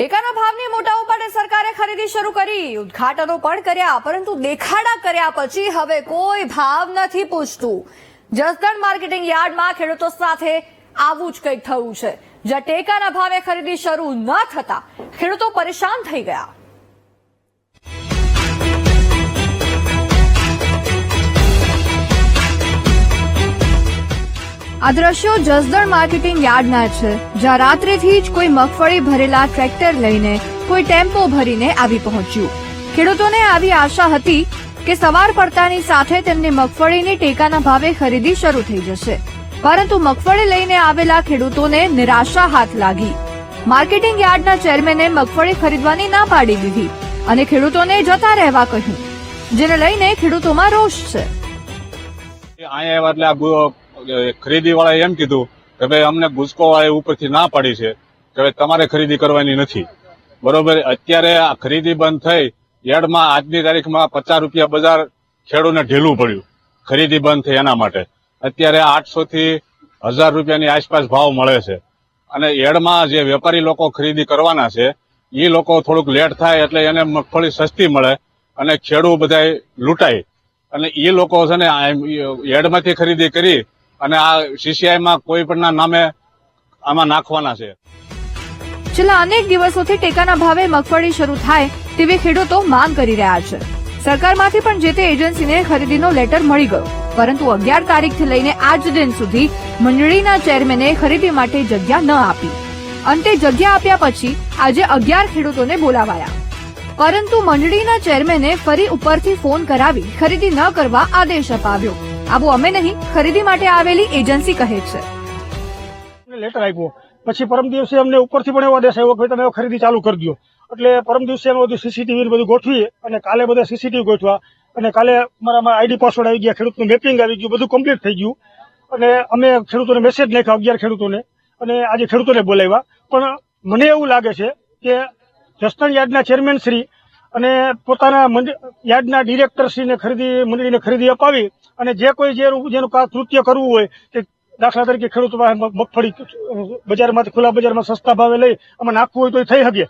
ટેકાના ભાવની મોટા ઉપાડે સરકારે ખરીદી શરૂ કરી. ઉદઘાટનો પણ કર્યા, પરંતુ દેખાડા કર્યા પછી હવે કોઈ ભાવ નથી પૂછતું. જસદણ માર્કેટિંગ યાર્ડમાં ખેડૂતો સાથે આવું જ કંઈક થયું છે. જ્યાં ટેકાના ભાવે ખરીદી શરૂ ન થતા, ખેડૂતો પરેશાન થઈ ગયા. આ દ્રશ્યો જસદણ માર્કેટિંગ યાર્ડના છે, જ્યાં રાત્રેથી જ કોઈ મગફળી ભરેલા ટ્રેક્ટર લઈને, કોઈ ટેમ્પો ભરીને આવી પહોંચ્યું. ખેડૂતોને આવી આશા હતી કે સવાર પડતાની સાથે તેમની મગફળીની ટેકાના ભાવે ખરીદી શરૂ થઈ જશે. પરંતુ મગફળી લઈને આવેલા ખેડૂતોને નિરાશા હાથ લાગી. માર્કેટિંગ યાર્ડના ચેરમેને મગફળી ખરીદવાની ના પાડી દીધી અને ખેડૂતોને જતા રહેવા કહ્યું, જેને લઈને ખેડૂતોમાં રોષ છે. ખરીદી વાળાએ એમ કીધું કે ભાઈ, અમને ગુસ્કો વાળા ઉપરથી ના પાડી છે, કે ભાઈ, તમારે ખરીદી કરવાની નથી. બરોબર? અત્યારે આ ખરીદી બંધ થઈ, યાર્ડમાં આજની તારીખમાં પચાસ રૂપિયા બજાર ખેડૂને ઢીલું પડ્યું, ખરીદી બંધ થઈ એના માટે. અત્યારે આઠસો થી હજાર રૂપિયાની આસપાસ ભાવ મળે છે. અને યાર્ડમાં જે વેપારી લોકો ખરીદી કરવાના છે એ લોકો થોડુંક લેટ થાય એટલે એને મગફળી સસ્તી મળે અને ખેડૂ બધા લૂંટાય. અને એ લોકો છે ને યાર્ડમાંથી ખરીદી કરી અને આ સીસીઆઈમાં કોઈ પણના નામે આમાં નાખવાના છે. છેલ્લા અનેક દિવસોથી ટેકાના ભાવે મગફળી શરૂ થાય તેવી ખેડૂતો માંગ કરી રહ્યા છે. સરકારમાંથી પણ જે તે એજન્સીને ખરીદીનો લેટર મળી ગયો. પરંતુ અગિયાર તારીખથી લઈને આજ દિન સુધી મંડળીના ચેરમેને ખરીદી માટે જગ્યા ન આપી. અંતે જગ્યા આપ્યા પછી આજે અગિયાર ખેડૂતોને બોલાવાયા. પરંતુ મંડળીના ચેરમેને ફરી ઉપરથી ફોન કરાવી ખરીદી ન કરવા આદેશ અપાવ્યો. આવું અમે નહીં, ખરીદી માટે આવેલી એજન્સી કહે છે. લેટર આપ્યો. પછી પરમ દિવસે અમને ઉપરથી પણ એવો આદેશ આવ્યો કે તમે ખરીદી ચાલુ કરી દો એટલે પરમ દિવસે અમે બધું સીસીટીવી બધું ગોઠવી અને કાલે બધા સીસીટીવી ગોઠવા અને કાલે મારામાં આઈડી પાસવર્ડ આવી ગયા, ખેડૂતનું મેપિંગ આવી ગયું, બધું કમ્પ્લીટ થઈ ગયું. અને અમે ખેડૂતોને મેસેજ નાખ્યા, અગિયાર ખેડૂતોને. અને આજે ખેડૂતોને બોલાવ્યા. પણ મને એવું લાગે છે કે જસદણ યાર્ડના ચેરમેન શ્રી અને પોતાના યાર્ડના ડિરેક્ટરશ્રીને ખરીદી, મંડળીને ખરીદી અપાવી અને જે કોઈ જેનું કા, કૃત્ય કરવું હોય કે દાખલા તરીકે ખેડૂતો મગફળી બજારમાંથી, ખુલ્લા બજારમાં સસ્તા ભાવે લઈ અમે નાખવું હોય તો એ થઈ શકે.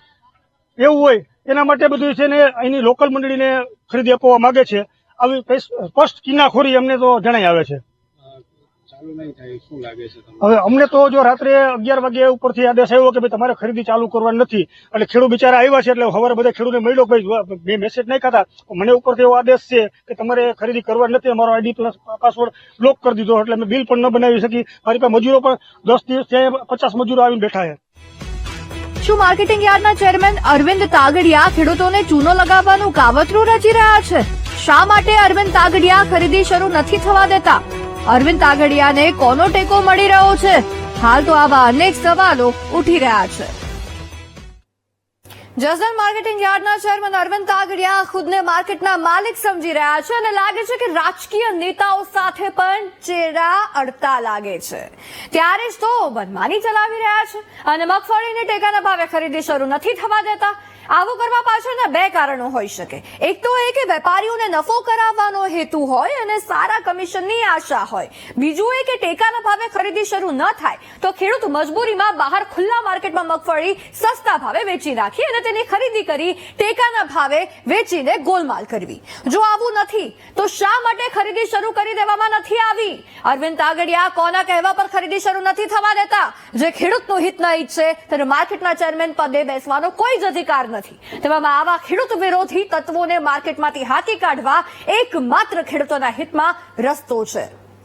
એવું હોય, એના માટે બધું છે ને અહીંની લોકલ મંડળીને ખરીદી અપાવવા માંગે છે. આવી સ્પષ્ટ કિનાખોરી અમને તો જણાઈ આવે છે. હવે અમને તો જો રાત્રે અગિયાર વાગે ઉપરથી આદેશ આવ્યો કે ભાઈ તમારે ખરીદી ચાલુ કરવાની નથી. એટલે ખેડૂત બિચારા આવ્યા છે એટલે હવારે બધા ખેડૂતને મળ્યો કે ભાઈ મેં મેસેજ નહીં ખાતા મને ઉપરથી એવો આદેશ છે કે તમારે ખરીદી કરવાની નથી અમારો આઈડી પ્લસ પાસવર્ડ બ્લોક કરી દીધો. એટલે મેં બિલ પણ ન બનાવી શકી મારી પાસે મજૂરો પણ દસ દિવસ ત્યાં પચાસ મજૂરો આવીને બેઠા છે. શું માર્કેટિંગ યાર્ડના ચેરમેન અરવિંદ તાગડિયા ખેડૂતોને ચૂનો લગાવવાનું કાવતરું રચી રહ્યા છે? શા માટે અરવિંદ તાગડિયા ખરીદી શરૂ નથી થવા દેતા? અરવિંદ તાગડિયાને કોનો ટેકો મળી રહ્યો છે? હાલ તો આવા અનેક સવાલો ઉઠી રહ્યા છે. જસદણ માર્કેટિંગ યાર્ડના ચેરમેન અરવિંદ કાગડિયા ખુદને માર્કેટના માલિક સમજી રહ્યા છે અને લાગે છે કે રાજકીય નેતાઓ સાથે પણ ચેરા અડતા લાગે છે. ત્યારે જ તો મનમાની ચલાવી રહ્યા છે અને મગફળીને ટેકાના ભાવે ખરીદી શરૂ નથી થવા દેતા. આવું કરવા પાછળના બે કારણો હોઈ શકે. એક તો એ કે વેપારીઓને નફો કરાવવાનો હેતુ હોય અને સારા કમિશનની આશા હોય. બીજું એ કે ટેકાના ભાવે ખરીદી શરૂ ન થાય તો ખેડૂત મજબૂરીમાં બહાર ખુલ્લા માર્કેટમાં મગફળી સસ્તા ભાવે વેચી રાખી અને તેની ખરીદી કરી ટેકાના ભાવે વેચીને ગોલમાલ કરવી. જો આવું નથી, તો શા માટે ખરીદી શરૂ કરી દેવામાં નથી આવી? અરવિંદ તાગડિયા કોના કહેવા પર ખરીદી શરૂ નથી થવા દેતા? જે ખેડૂતનું હિત ન ઈચ્છે તેને માર્કેટના ચેરમેન પદે બેસવાનો કોઈ જ અધિકાર નથી. તેવામાં આવા ખેડૂત વિરોધી તત્વોને માર્કેટમાંથી હાકી કાઢવા એકમાત્ર ખેડૂતોના હિતમાં રસ્તો છે.